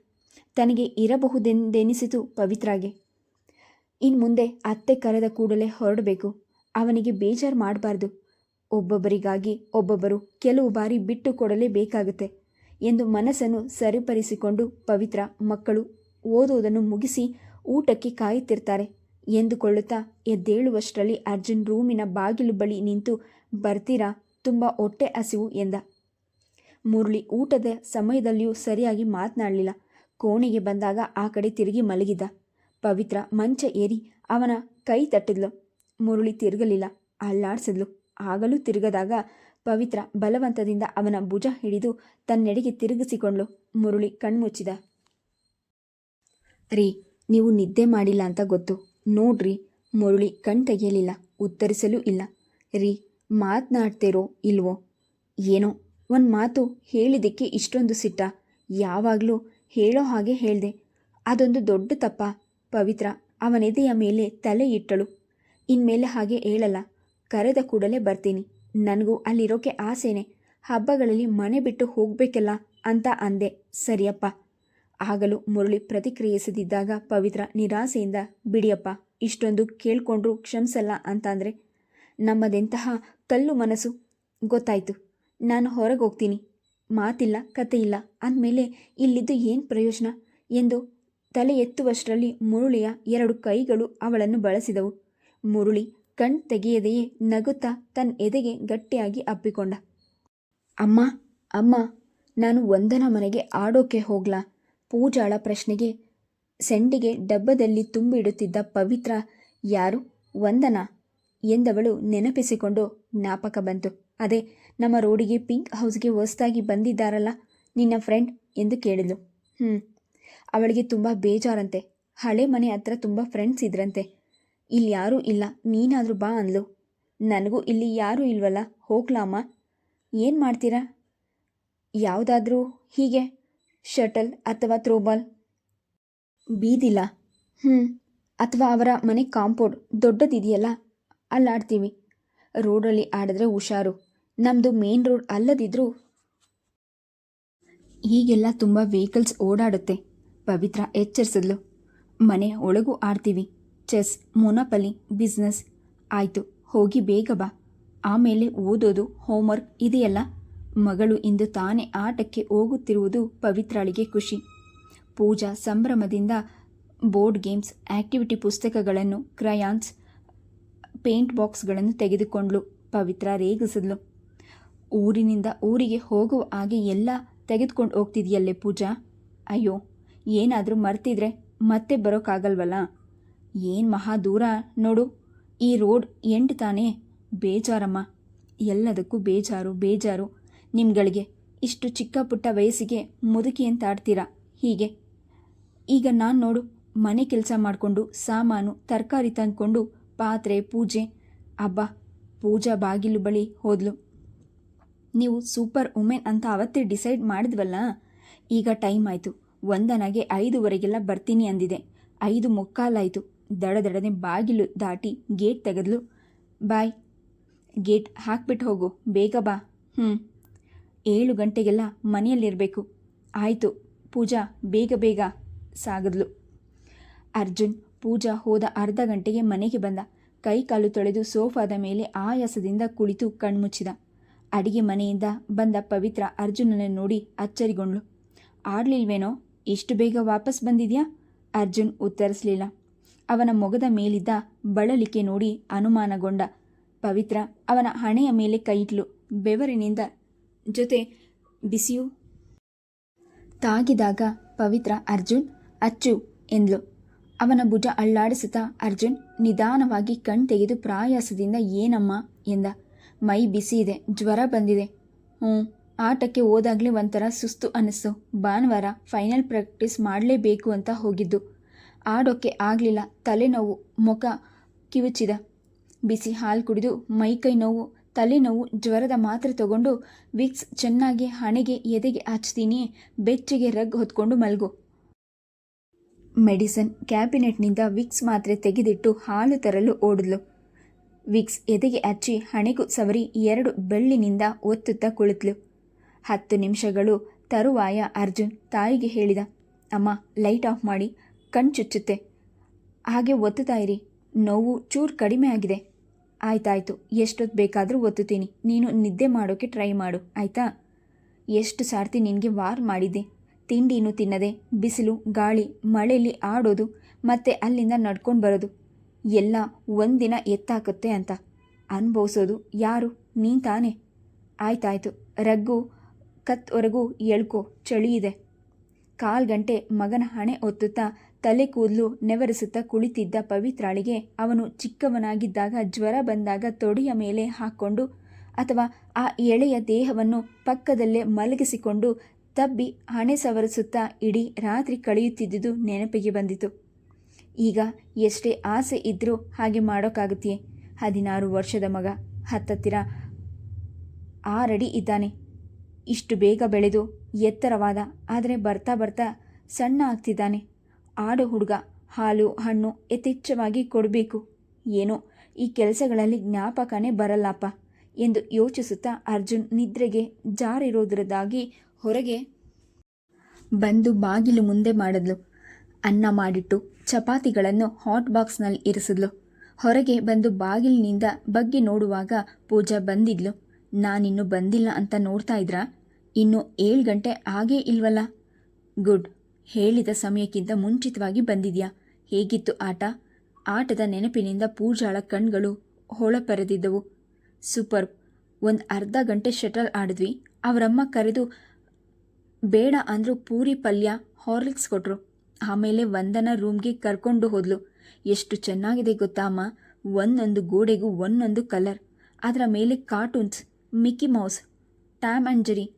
ತನಗೆ ಇರಬಹುದೆಂದೆನಿಸಿತು ಪವಿತ್ರಾಗೆ. ಇನ್ನು ಮುಂದೆ ಅತ್ತೆ ಕರೆದ ಕೂಡಲೇ ಹೊರಡಬೇಕು. ಅವನಿಗೆ ಬೇಜಾರು ಮಾಡಬಾರ್ದು. ಒಬ್ಬೊಬ್ಬರಿಗಾಗಿ ಒಬ್ಬೊಬ್ಬರು ಕೆಲವು ಬಾರಿ ಬಿಟ್ಟು ಕೊಡಲೇಬೇಕಾಗುತ್ತೆ ಎಂದು ಮನಸ್ಸನ್ನು ಸರಿಪಡಿಸಿಕೊಂಡು ಪವಿತ್ರ ಮಕ್ಕಳು ಓದುವುದನ್ನು ಮುಗಿಸಿ ಊಟಕ್ಕೆ ಕಾಯುತ್ತಿರ್ತಾರೆ. ಎಂದುಕೊಳ್ಳುತ್ತಾ ಎದ್ದೇಳುವಷ್ಟರಲ್ಲಿ ಅರ್ಜುನ್ ರೂಮಿನ ಬಾಗಿಲು ಬಳಿ ನಿಂತು, ಬರ್ತೀರಾ? ತುಂಬ ಹೊಟ್ಟೆ ಹಸಿವು ಎಂದ. ಮುರಳಿ ಊಟದ ಸಮಯದಲ್ಲಿಯೂ ಸರಿಯಾಗಿ ಮಾತನಾಡಲಿಲ್ಲ. ಕೋಣೆಗೆ ಬಂದಾಗ ಆ ಕಡೆ ತಿರುಗಿ ಮಲಗಿದ್ದ. ಪವಿತ್ರ ಮಂಚ ಏರಿ ಅವನ ಕೈ ತಟ್ಟಿದ್ಲು. ಮುರುಳಿ ತಿರುಗಲಿಲ್ಲ. ಅಲ್ಲಾಡ್ಸಿದ್ಲು. ಆಗಲೂ ತಿರುಗದಾಗ ಪವಿತ್ರ ಬಲವಂತದಿಂದ ಅವನ ಭುಜ ಹಿಡಿದು ತನ್ನೆಡೆಗೆ ತಿರುಗಿಸಿಕೊಂಡ್ಲು. ಮುರುಳಿ ಕಣ್ಮುಚ್ಚಿದ. ರೀ, ನೀವು ನಿದ್ದೆ ಮಾಡಿಲ್ಲ ಅಂತ ಗೊತ್ತು. ನೋಡ್ರಿ, ಮುರುಳಿ ಕಣ್ ತೆಗೆಯಲಿಲ್ಲ. ಉತ್ತರಿಸಲು ಇಲ್ಲ. ರೀ, ಮಾತನಾಡ್ತೀರೋ ಇಲ್ವೋ? ಏನೋ, ಒಂದು ಮಾತು ಹೇಳಿದ್ದಕ್ಕೆ ಇಷ್ಟೊಂದು ಸಿಟ್ಟ. ಯಾವಾಗಲೂ ಹೇಳೋ ಹಾಗೆ ಹೇಳಿದೆ. ಅದೊಂದು ದೊಡ್ಡ ತಪ್ಪ. ಪವಿತ್ರ ಅವನೆದೆಯ ಮೇಲೆ ತಲೆ ಇಟ್ಟಳು. ಇನ್ಮೇಲೆ ಹಾಗೆ ಹೇಳಲ್ಲ. ಕರೆದ ಕೂಡಲೇ ಬರ್ತೀನಿ. ನನಗೂ ಅಲ್ಲಿರೋಕೆ ಆಸೆನೆ. ಹಬ್ಬಗಳಲ್ಲಿ ಮನೆ ಬಿಟ್ಟು ಹೋಗಬೇಕಲ್ಲ ಅಂತ ಅಂದೆ. ಸರಿಯಪ್ಪ. ಆಗಲೂ ಮುರಳಿ ಪ್ರತಿಕ್ರಿಯಿಸದಿದ್ದಾಗ ಪವಿತ್ರ ನಿರಾಸೆಯಿಂದ, ಬಿಡಿಯಪ್ಪ, ಇಷ್ಟೊಂದು ಕೇಳ್ಕೊಂಡ್ರೂ ಕ್ಷಮಿಸಲ್ಲ ಅಂತಂದರೆ, ನಮ್ಮದೆಂತಹ ಕಲ್ಲು ಮನಸ್ಸು? ಗೊತ್ತಾಯಿತು. ನಾನು ಹೊರಗೆ ಹೋಗ್ತೀನಿ ಮಾತಿಲ್ಲ, ಕಥೆಯಿಲ್ಲ. ಅಂದಮೇಲೆ ಇಲ್ಲಿದ್ದು ಏನು ಪ್ರಯೋಜನ? ಎಂದು ತಲೆ ಎತ್ತುವಷ್ಟರಲ್ಲಿ ಮುರುಳಿಯ ಎರಡು ಕೈಗಳು ಅವಳನ್ನು ಬಳಸಿದವು. ಮುರುಳಿ ಕಣ್ ತೆಗೆಯದೆಯೇ ನಗುತ್ತಾ ತನ್ನ ಎದೆಗೆ ಗಟ್ಟಿಯಾಗಿ ಅಪ್ಪಿಕೊಂಡ. ಅಮ್ಮ ಅಮ್ಮ, ನಾನು ವಂದನ ಮನೆಗೆ ಆಡೋಕೆ ಹೋಗ್ಲಾ. ಪೂಜಾಳ ಪ್ರಶ್ನೆಗೆ ಸೆಂಡಿಗೆ ಡಬ್ಬದಲ್ಲಿ ತುಂಬಿಡುತ್ತಿದ್ದ ಪವಿತ್ರ, ಯಾರು? ವಂದನ? ಎಂದವಳು ನೆನಪಿಸಿಕೊಂಡು ಜ್ಞಾಪಕ ಬಂತು. ಅದೇ, ನಮ್ಮ ರೋಡಿಗೆ ಪಿಂಕ್ ಹೌಸ್ಗೆ ಹೊಸ್ದಾಗಿ ಬಂದಿದ್ದಾರಲ್ಲ, ನಿನ್ನ ಫ್ರೆಂಡ್? ಎಂದು ಕೇಳಿದ್ಲು. ಹ್ಞೂ ಅವಳಿಗೆ ತುಂಬ ಬೇಜಾರಂತೆ. ಹಳೆ ಮನೆ ಹತ್ರ ತುಂಬ ಫ್ರೆಂಡ್ಸ್ ಇದ್ರಂತೆ. ಇಲ್ಲಿ ಯಾರೂ ಇಲ್ಲ. ನೀನಾದರೂ ಬಾ ಅಂದ್ಲು. ನನಗೂ ಇಲ್ಲಿ ಯಾರೂ ಇಲ್ವಲ್ಲ. ಹೋಗ್ಲಾಮ ಏನು ಮಾಡ್ತೀರಾ? ಯಾವುದಾದ್ರೂ ಹೀಗೆ? ಶಟಲ್ ಅಥವಾ ಥ್ರೋಬಾಲ್? ಬೀದಿಲ್ಲ. ಹ್ಞೂ ಅಥವಾ ಅವರ ಮನೆ ಕಾಂಪೌಂಡ್ ದೊಡ್ಡದಿದೆಯಲ್ಲ? ಅಲ್ಲಾಡ್ತೀವಿ. ರೋಡಲ್ಲಿ ಆಡಿದ್ರೆ ಹುಷಾರು. ನಮ್ಮದು ಮೇನ್ ರೋಡ್ ಅಲ್ಲದಿದ್ರೂ ಹೀಗೆಲ್ಲ ತುಂಬ ವೆಹಿಕಲ್ಸ್ ಓಡಾಡುತ್ತೆ. ಪವಿತ್ರ ಎಚ್ಚರಿಸಿದ್ಲು. ಮನೆ ಒಳಗೂ ಆಡ್ತೀವಿ. ಚೆಸ್ ಮೊನಪಲಿ ಬಿಸ್ನೆಸ್ ಆಯಿತು. ಹೋಗಿ ಬೇಗ ಬಾ. ಆಮೇಲೆ ಓದೋದು ಹೋಮ್ವರ್ಕ್ ಇದೆಯಲ್ಲ? ಮಗಳು ಇಂದು ತಾನೇ ಆಟಕ್ಕೆ ಹೋಗುತ್ತಿರುವುದು ಪವಿತ್ರಾಳಿಗೆ ಖುಷಿ. ಪೂಜಾ ಸಂಭ್ರಮದಿಂದ ಬೋರ್ಡ್ ಗೇಮ್ಸ್ ಆಕ್ಟಿವಿಟಿ ಪುಸ್ತಕಗಳನ್ನು ಕ್ರಯಾನ್ಸ್ ಪೇಂಟ್ ಬಾಕ್ಸ್ಗಳನ್ನು ತೆಗೆದುಕೊಂಡ್ಲು ಪವಿತ್ರ ರೇಗಿಸಿದ್ಲು. ಊರಿನಿಂದ ಊರಿಗೆ ಹೋಗುವ ಹಾಗೆ ಎಲ್ಲ ತೆಗೆದುಕೊಂಡು ಹೋಗ್ತಿದೆಯಲ್ಲೇ ಪೂಜಾ? ಅಯ್ಯೋ, ಏನಾದರೂ ಮರ್ತಿದ್ರೆ ಮತ್ತೆ ಬರೋಕ್ಕಾಗಲ್ವಲ್ಲ ಏನು ಮಹಾ ದೂರ ನೋಡು. ಈ ರೋಡ್ ಎಂಟು ತಾನೇ. ಬೇಜಾರಮ್ಮ. ಎಲ್ಲದಕ್ಕೂ ಬೇಜಾರು ಬೇಜಾರು. ನಿಮ್ಗಳಿಗೆ ಇಷ್ಟು ಚಿಕ್ಕ ಪುಟ್ಟ ವಯಸ್ಸಿಗೆ ಮುದುಕಿ ಅಂತ ಆಡ್ತೀರಾ? ಹೀಗೆ. ಈಗ ನಾನು ನೋಡು, ಮನೆ ಕೆಲಸ ಮಾಡಿಕೊಂಡು, ಸಾಮಾನು, ತರಕಾರಿ ತಂದ್ಕೊಂಡು, ಪಾತ್ರೆ, ಪೂಜೆ. ಅಬ್ಬಾ, ಪೂಜಾ ಬಾಗಿಲು ಬಳಿ ಹೋದ್ಲು. ನೀವು ಸೂಪರ್ ಉಮೆನ್ ಅಂತ ಅವತ್ತೇ ಡಿಸೈಡ್ ಮಾಡಿದ್ವಲ್ಲ? ಈಗ ಟೈಮ್ ಆಯಿತು. ಒಂದನಾಗೆ ಐದುವರೆಗೆಲ್ಲ ಬರ್ತೀನಿ ಅಂದಿದೆ. ಐದು ಮುಕ್ಕಾಲಾಯಿತು ದಡ ದಡನೆ ಬಾಗಿಲು ದಾಟಿ ಗೇಟ್ ತೆಗೆದ್ಲು. ಬಾಯ್, ಗೇಟ್ ಹಾಕ್ಬಿಟ್ಟು ಹೋಗು, ಬೇಗ ಬಾ. ಹ್ಞೂ ಏಳು ಗಂಟೆಗೆಲ್ಲ ಮನೆಯಲ್ಲಿರಬೇಕು. ಆಯಿತು, ಪೂಜಾ, ಬೇಗ ಬೇಗ ಸಾಗದ್ಲು. ಅರ್ಜುನ್, ಪೂಜಾ ಹೋದ ಅರ್ಧ ಗಂಟೆಗೆ ಮನೆಗೆ ಬಂದ. ಕೈ ಕಾಲು ತೊಳೆದು ಸೋಫಾದ ಮೇಲೆ ಆಯಾಸದಿಂದ ಕುಳಿತು ಕಣ್ಮುಚ್ಚಿದ ಅಡಿಗೆ ಮನೆಯಿಂದ ಬಂದ ಪವಿತ್ರ ಅರ್ಜುನನನ್ನು ನೋಡಿ ಅಚ್ಚರಿಗೊಂಡ್ಳು. ಆಡ್ಲಿಲ್ವೇನೋ, ಇಷ್ಟು ಬೇಗ ವಾಪಸ್ ಬಂದಿದ್ಯಾ? ಅರ್ಜುನ್ ಉತ್ತರಿಸಲಿಲ್ಲ. ಅವನ ಮೊಗದ ಮೇಲಿದ್ದ ಬಳಲಿಕೆ ನೋಡಿ ಅನುಮಾನಗೊಂಡ. ಪವಿತ್ರ ಅವನ ಹಣೆಯ ಮೇಲೆ ಕೈಟ್ಲು ಬೆವರಿನಿಂದ, ಜೊತೆ ಬಿಸಿಯು? ತಾಗಿದಾಗ ಪವಿತ್ರ, ಅರ್ಜುನ್, ಅಚ್ಚು, ಎಂದ್ಲು. ಅವನ ಭುಜ ಅಳ್ಳಾಡಿಸುತ್ತಾ ಅರ್ಜುನ್, ನಿಧಾನವಾಗಿ ಕಣ್ ತೆಗೆದು ಪ್ರಾಯಾಸದಿಂದ ಏನಮ್ಮ? ಎಂದ. ಮೈ ಬಿಸಿ ಇದೆ ಜ್ವರ ಬಂದಿದೆ. ಹ್ಞೂ, ಆಟಕ್ಕೆ ಹೋದಾಗಲೇ ಒಂಥರ ಸುಸ್ತು ಅನ್ನಿಸ್ತು ಭಾನುವಾರ ಫೈನಲ್ ಪ್ರಾಕ್ಟೀಸ್ ಮಾಡಲೇಬೇಕು ಅಂತ ಹೋಗಿದ್ದು. ಆಡೋಕ್ಕೆ ಆಗಲಿಲ್ಲ. ತಲೆನೋವು, ಮುಖ ಕಿವುಚಿದ. ಬಿಸಿ ಹಾಲು ಕುಡಿದು ಮೈಕೈ ನೋವು, ತಲೆನೋವು ಜ್ವರದ ಮಾತ್ರೆ ತಗೊಂಡು ವಿಕ್ಸ್ ಚೆನ್ನಾಗಿ ಹಣೆಗೆ ಎದೆಗೆ ಹಚ್ತೀನಿ, ಬೆಚ್ಚಗೆ ರಗ್ ಹೊತ್ಕೊಂಡು ಮಲಗು. ಮೆಡಿಸನ್ ಕ್ಯಾಬಿನೆಟ್ನಿಂದ ವಿಕ್ಸ್ ಮಾತ್ರೆ ತೆಗೆದಿಟ್ಟು ಹಾಲು ತರಲು ಓಡಿದ್ಲು. ವಿಕ್ಸ್ ಎದೆಗೆ ಹಚ್ಚಿ ಹಣೆಗೂ ಸವರಿ ಎರಡು ಬೆಳ್ಳಿನಿಂದ ಒತ್ತುತ್ತಾ ಕುಳಿತ್ಲು. ಹತ್ತು ನಿಮಿಷಗಳು ತರುವಾಯ ಅರ್ಜುನ್ ತಾಯಿಗೆ ಹೇಳಿದ, ಅಮ್ಮ, ಲೈಟ್ ಆಫ್ ಮಾಡಿ. ಕಣ್ಚುಚ್ಚುತ್ತೆ ಹಾಗೆ ಒತ್ತುತ್ತಾ ಇರಿ. ನೋವು ಚೂರು ಕಡಿಮೆ ಆಗಿದೆ. ಆಯ್ತಾಯ್ತು. ಎಷ್ಟೊತ್ತು ಬೇಕಾದರೂ ಒತ್ತುತ್ತೀನಿ. ನೀನು ನಿದ್ದೆ ಮಾಡೋಕ್ಕೆ ಟ್ರೈ ಮಾಡು. ಆಯಿತಾ? ಎಷ್ಟು ಸಾರ್ತಿ ನಿನಗೆ ವಾರ್ ಮಾಡಿದ್ದೆ. ತಿಂಡಿನೂ ತಿನ್ನದೆ. ಬಿಸಿಲು, ಗಾಳಿ ಮಳೆಯಲ್ಲಿ ಆಡೋದು, ಮತ್ತೆ ಅಲ್ಲಿಂದ ನಡ್ಕೊಂಡು ಬರೋದು. ಎಲ್ಲ ಒಂದಿನ ಎತ್ತಾಕುತ್ತೆ ಅಂತ. ಅನುಭವಿಸೋದು ಯಾರು? ನೀನು ತಾನೇ. ಆಯ್ತಾಯ್ತು. ರಗ್ಗು ಕತ್ವರೆಗೂ ಎಳ್ಕೋ. ಚಳಿ ಇದೆ. ಕಾಲ್ಗಂಟೆ ಮಗನ ಹಣೆ ಒತ್ತುತ್ತಾ ತಲೆ ಕೂದಲು ನೆವರಿಸುತ್ತಾ ಕುಳಿತಿದ್ದ ಪವಿತ್ರಾಳಿಗೆ ಅವನು ಚಿಕ್ಕವನಾಗಿದ್ದಾಗ ಜ್ವರ ಬಂದಾಗ ತೊಡೆಯ ಮೇಲೆ ಹಾಕ್ಕೊಂಡು ಅಥವಾ ಆ ಎಳೆಯ ದೇಹವನ್ನು ಪಕ್ಕದಲ್ಲೇ ಮಲಗಿಸಿಕೊಂಡು ತಬ್ಬಿ ಹಣೆ ಸವರಿಸುತ್ತಾ ಇಡೀ ರಾತ್ರಿ ಕಳೆಯುತ್ತಿದ್ದುದು ನೆನಪಿಗೆ ಬಂದಿತು. ಈಗ ಎಷ್ಟೇ ಆಸೆ ಇದ್ದರೂ ಹಾಗೆ ಮಾಡೋಕ್ಕಾಗುತ್ತೆಯೇ ಹದಿನಾರು ವರ್ಷದ ಮಗ, ಹತ್ತತ್ತಿರ ಆರಡಿ ಇದ್ದಾನೆ. ಇಷ್ಟು ಬೇಗ ಬೆಳೆದು ಎತ್ತರವಾದ, ಆದರೆ ಬರ್ತಾ ಬರ್ತಾ ಸಣ್ಣ ಆಗ್ತಿದ್ದಾನೆ. ಆಡು ಹುಡುಗ, ಹಾಲು, ಹಣ್ಣು ಯಥೇಚ್ಛವಾಗಿ ಕೊಡಬೇಕು. ಏನೋ, ಈ ಕೆಲಸಗಳಲ್ಲಿ ಜ್ಞಾಪಕನೇ ಬರಲ್ಲಪ್ಪ ಎಂದು ಯೋಚಿಸುತ್ತಾ ಅರ್ಜುನ್ ನಿದ್ರೆಗೆ ಜಾರಿರೋದ್ರದಾಗಿ ಹೊರಗೆ ಬಂದು ಬಾಗಿಲು ಮುಂದೆ ಮಾಡಿದ್ಲು. ಅನ್ನ ಮಾಡಿಟ್ಟು ಚಪಾತಿಗಳನ್ನು ಹಾಟ್ ಬಾಕ್ಸ್ನಲ್ಲಿ ಇರಿಸಿದ್ಲು. ಹೊರಗೆ ಬಂದು ಬಾಗಿಲಿನಿಂದ ಬಗ್ಗೆ ನೋಡುವಾಗ ಪೂಜಾ ಬಂದಿದ್ಲು. ನಾನಿನ್ನು ಬಂದಿಲ್ಲ ಅಂತ ನೋಡ್ತಾ ಇದ್ರಾ? ಇನ್ನು ಏಳು ಗಂಟೆ ಆಗೇ ಇಲ್ವಲ್ಲ? ಗುಡ್. ಹೇಳಿದ ಸಮಯಕ್ಕಿಂತ ಮುಂಚಿತವಾಗಿ ಬಂದಿದ್ಯಾ? ಹೇಗಿತ್ತು ಆಟ? ಆಟದ ನೆನಪಿನಿಂದ ಪೂಜಾಳ ಕಣ್ಗಳು ಹೊಳಪರೆದಿದ್ದವು. ಸೂಪರ್, ಒಂದು ಅರ್ಧ ಗಂಟೆ ಶಟಲ್ ಆಡಿದ್ವಿ. ಅವರಮ್ಮ ಕರೆದು, ಬೇಡ ಅಂದರೂ ಪೂರಿ ಪಲ್ಯ ಹಾರ್ಲಿಕ್ಸ್ ಕೊಟ್ಟರು ಆಮೇಲೆ ವಂದನ ರೂಮ್ಗೆ ಕರ್ಕೊಂಡು ಹೋದ್ಲು. ಎಷ್ಟು ಚೆನ್ನಾಗಿದೆ ಗೊತ್ತಾ ಅಮ್ಮ? ಒಂದೊಂದು ಗೋಡೆಗೂ ಒಂದೊಂದು ಕಲರ್. ಅದರ ಮೇಲೆ ಕಾರ್ಟೂನ್ಸ್, ಮಿಕ್ಕಿ ಮೌಸ್ ಟ್ಯಾಮ್ ಅಂಜರಿ ಜೆರಿ.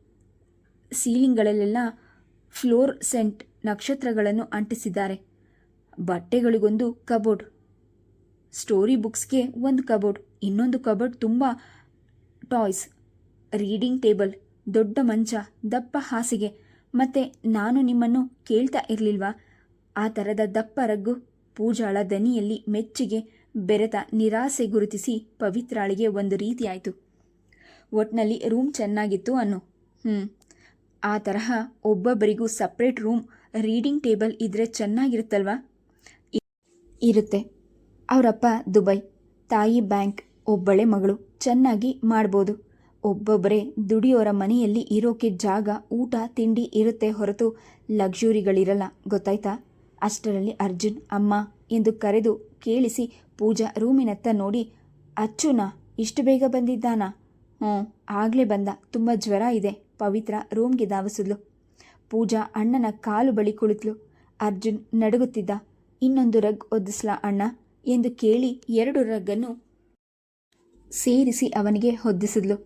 ಸೀಲಿಂಗ್ಗಳಲ್ಲೆಲ್ಲ ಫ್ಲೋರ್ ಸೆಂಟ್ ನಕ್ಷತ್ರಗಳನ್ನು ಅಂಟಿಸಿದ್ದಾರೆ. ಬಟ್ಟೆಗಳಿಗೊಂದು ಕಬೋರ್ಡ್. ಸ್ಟೋರಿ ಬುಕ್ಸ್ಗೆ ಒಂದು ಕಬೋರ್ಡ್. ಇನ್ನೊಂದು ಕಬೋರ್ಡ್ ತುಂಬ ಟಾಯ್ಸ್. Reading table. ದೊಡ್ಡ ಮಂಚ. ದಪ್ಪ ಹಾಸಿಗೆ. ಮತ್ತೆ ನಾನು ನಿಮ್ಮನ್ನು ಕೇಳ್ತಾ ಇರಲಿಲ್ವಾ? ಆ ಥರದ ದಪ್ಪ ರಗ್ಗು ಪೂಜಾಳ ದನಿಯಲ್ಲಿ ಮೆಚ್ಚುಗೆ, ಬೆರೆತ ನಿರಾಸೆ ಗುರುತಿಸಿ ಪವಿತ್ರಾಳಿಗೆ ಒಂದು ರೀತಿಯಾಯಿತು. ಒಟ್ನಲ್ಲಿ ರೂಮ್ ಚೆನ್ನಾಗಿತ್ತು ಅನ್ನು. ಹ್ಞೂ ಆ ತರಹ ಒಬ್ಬೊಬ್ಬರಿಗೂ ಸಪ್ರೇಟ್ ರೂಮ್ ರೀಡಿಂಗ್ ಟೇಬಲ್ ಇದ್ರೆ ಚೆನ್ನಾಗಿರುತ್ತಲ್ವಾ? ಇರುತ್ತೆ. ಅವರಪ್ಪ ದುಬೈ, ತಾಯಿ ಬ್ಯಾಂಕ್, ಒಬ್ಬಳೆ ಮಗಳು, ಚೆನ್ನಾಗಿ ಮಾಡ್ಬೋದು. ಒಬ್ಬೊಬ್ಬರೇ ದುಡಿಯೋರ ಮನೆಯಲ್ಲಿ ಇರೋಕೆ ಜಾಗ, ಊಟ, ತಿಂಡಿ ಇರುತ್ತೆ ಹೊರತು ಲಕ್ಸುರಿಗಳಿರಲ್ಲ, ಗೊತ್ತಾಯ್ತಾ? ಅಷ್ಟರಲ್ಲಿ ಅರ್ಜುನ್, ಅಮ್ಮ ಎಂದು ಕರೆದು ಕೇಳಿಸಿ ಪೂಜಾ ರೂಮಿನತ್ತ ನೋಡಿ, ಅಚ್ಚುನಾ, ಇಷ್ಟು ಬೇಗ ಬಂದಿದ್ದಾನಾ? ಹ್ಞೂ ಆಗಲೇ ಬಂದ. ತುಂಬ ಜ್ವರ ಇದೆ. ಪವಿತ್ರ ರೂಮ್ಗೆ ಧಾವಿಸಿದ್ಲು. ಪೂಜಾ ಅಣ್ಣನ ಕಾಲು ಬಳಿ ಕುಳಿತಳು. ಅರ್ಜುನ್ ನಡುಗುತ್ತಿದ್ದ, ಇನ್ನೊಂದು ರಗ್ ಒದ್ದಿಸ್ಲಾ ಅಣ್ಣ? ಎಂದು ಕೇಳಿ ಎರಡು ರಗ್ಗನ್ನು ಸೇರಿಸಿ ಅವನಿಗೆ ಹೊದ್ದಿಸಿದ್ಲು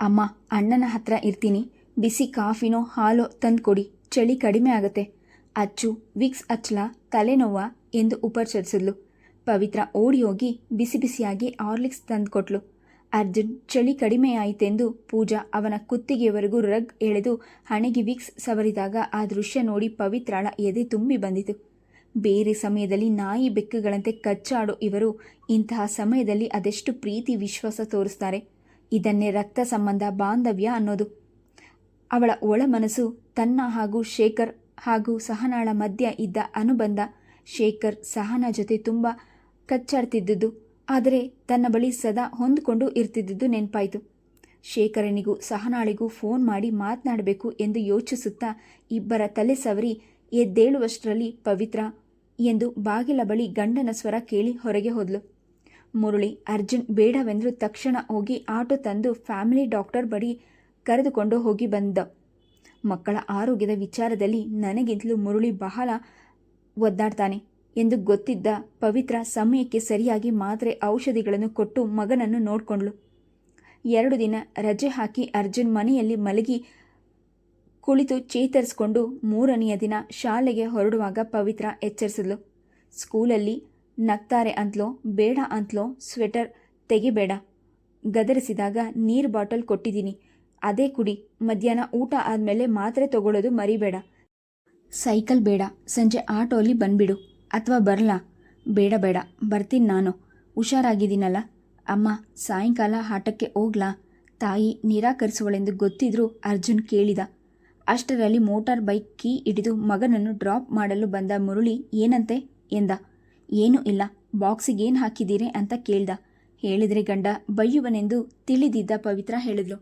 ಅಮ್ಮ, ಅಣ್ಣನ ಹತ್ರ ಇರ್ತೀನಿ. ಬಿಸಿ ಕಾಫಿನೋ ಹಾಲೋ ತಂದ್ಕೊಡಿ. ಚಳಿ ಕಡಿಮೆ ಆಗತ್ತೆ. ಅಚ್ಚು, ವಿಕ್ಸ್ ಅಚ್ಲ ತಲೆನೋವ? ಎಂದು ಉಪಚರಿಸಿದ್ಲು. ಪವಿತ್ರ ಓಡಿ ಹೋಗಿ ಬಿಸಿ ಬಿಸಿಯಾಗಿ ಆರ್ಲಿಕ್ಸ್ ತಂದುಕೊಟ್ಲು. ಅರ್ಜುನ್, ಚಳಿ ಕಡಿಮೆಯಾಯಿತೆಂದು ಪೂಜಾ ಅವನ ಕುತ್ತಿಗೆಯವರೆಗೂ ರಗ್ ಎಳೆದು ಹಣೆಗೆ ವಿಕ್ಸ್ ಸವರಿದಾಗ ಆ ದೃಶ್ಯ ನೋಡಿ ಪವಿತ್ರಾಳ ಎದೆ ತುಂಬಿ ಬಂದಿತು. ಬೇರೆ ಸಮಯದಲ್ಲಿ ನಾಯಿ ಬೆಕ್ಕುಗಳಂತೆ ಕಚ್ಚಾಡೋ ಇವರು ಇಂತಹ ಸಮಯದಲ್ಲಿ ಅದೆಷ್ಟು ಪ್ರೀತಿ ವಿಶ್ವಾಸ ತೋರಿಸ್ತಾರೆ. ಇದನ್ನೇ ರಕ್ತ ಸಂಬಂಧ ಬಾಂಧವ್ಯ ಅನ್ನೋದು. ಅವಳ ಒಳ ಮನಸ್ಸು ತನ್ನ ಹಾಗೂ ಶೇಖರ್ ಹಾಗೂ ಸಹನಾಳ ಮಧ್ಯ ಇದ್ದ ಅನುಬಂಧ ಶೇಖರ್, ಸಹನ ಜೊತೆ ತುಂಬ ಕಚ್ಚಾಡ್ತಿದ್ದುದು ಆದರೆ ತನ್ನ ಬಳಿ ಸದಾ ಹೊಂದಿಕೊಂಡು ಇರ್ತಿದ್ದುದು ನೆನಪಾಯಿತು. ಶೇಖರನಿಗೂ ಸಹನಾಳಿಗೂ ಫೋನ್ ಮಾಡಿ ಮಾತನಾಡಬೇಕು ಎಂದು ಯೋಚಿಸುತ್ತಾ ಇಬ್ಬರ ತಲೆ ಸವರಿ ಎದ್ದೇಳುವಷ್ಟರಲ್ಲಿ ಪವಿತ್ರ ಎಂದು ಬಾಗಿಲ ಬಳಿ ಗಂಡನ ಸ್ವರ ಕೇಳಿ ಹೊರಗೆ ಹೋದ್ಲು. ಮುರಳಿ, ಅರ್ಜುನ್ ಬೇಡವೆಂದರೂ ತಕ್ಷಣ ಹೋಗಿ ಆಟೋ ತಂದು ಫ್ಯಾಮಿಲಿ ಡಾಕ್ಟರ್ ಬಳಿ ಕರೆದುಕೊಂಡು ಹೋಗಿ ಬಂದ. ಮಕ್ಕಳ ಆರೋಗ್ಯದ ವಿಚಾರದಲ್ಲಿ ನನಗಿಂತಲೂ ಮುರಳಿ ಬಹಳ ಒದ್ದಾಡ್ತಾನೆ. ಎಂದು ಗೊತ್ತಿದ್ದ ಪವಿತ್ರ ಸಮಯಕ್ಕೆ ಸರಿಯಾಗಿ ಮಾತ್ರೆ ಔಷಧಿಗಳನ್ನು ಕೊಟ್ಟು ಮಗನನ್ನು ನೋಡಿಕೊಂಡ್ಳು. ಎರಡು ದಿನ ರಜೆ ಹಾಕಿ ಅರ್ಜುನ್ ಮನೆಯಲ್ಲಿ ಮಲಗಿ ಕುಳಿತು ಚೇತರಿಸಿಕೊಂಡು ಮೂರನೆಯ ದಿನ ಶಾಲೆಗೆ ಹೊರಡುವಾಗ ಪವಿತ್ರ ಎಚ್ಚರಿಸಿದ್ಲು. ಸ್ಕೂಲಲ್ಲಿ ನಗ್ತಾರೆ ಅಂತಲೋ ಬೇಡ ಅಂತಲೋ ಸ್ವೆಟರ್ ತೆಗಿಬೇಡ. ಗದರಿಸಿದಾಗ ನೀರು ಬಾಟಲ್ ಕೊಟ್ಟಿದ್ದೀನಿ. ಅದೇ ಕುಡಿ, ಮಧ್ಯಾಹ್ನ ಊಟ ಆದಮೇಲೆ ಮಾತ್ರೆ ತಗೊಳ್ಳೋದು ಮರಿಬೇಡ. ಸೈಕಲ್ ಬೇಡ, ಸಂಜೆ ಆಟೋಲಿ ಬಂದ್ಬಿಡು. ಅಥವಾ ಬರಲಾ? ಬೇಡ ಬೇಡ. ಬರ್ತೀನಿ ನಾನು. ಹುಷಾರಾಗಿದ್ದೀನಲ್ಲ? ಅಮ್ಮ, ಸಾಯಂಕಾಲ ಆಟಕ್ಕೆ ಹೋಗ್ಲಾ? ತಾಯಿ ನಿರಾಕರಿಸುವಳೆಂದು ಗೊತ್ತಿದ್ರೂ ಅರ್ಜುನ್ ಕೇಳಿದ. ಅಷ್ಟರಲ್ಲಿ ಮೋಟಾರ್ ಬೈಕ್ ಕೀ ಹಿಡಿದು ಮಗನನ್ನು ಡ್ರಾಪ್ ಮಾಡಲು ಬಂದ ಮುರುಳಿ ಏನಂತೆ ಎಂದ. ಏನೂ ಇಲ್ಲ. ಬಾಕ್ಸಿಗೇನು ಹಾಕಿದ್ದೀರಿ ಅಂತ ಕೇಳ್ದ. ಹೇಳಿದರೆ ಗಂಡ ಬೈಯುವನೆಂದು ತಿಳಿದಿದ್ದ ಪವಿತ್ರ ಹೇಳಿದ್ಲು.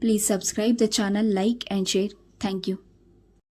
Please subscribe the channel, like and share. Thank you.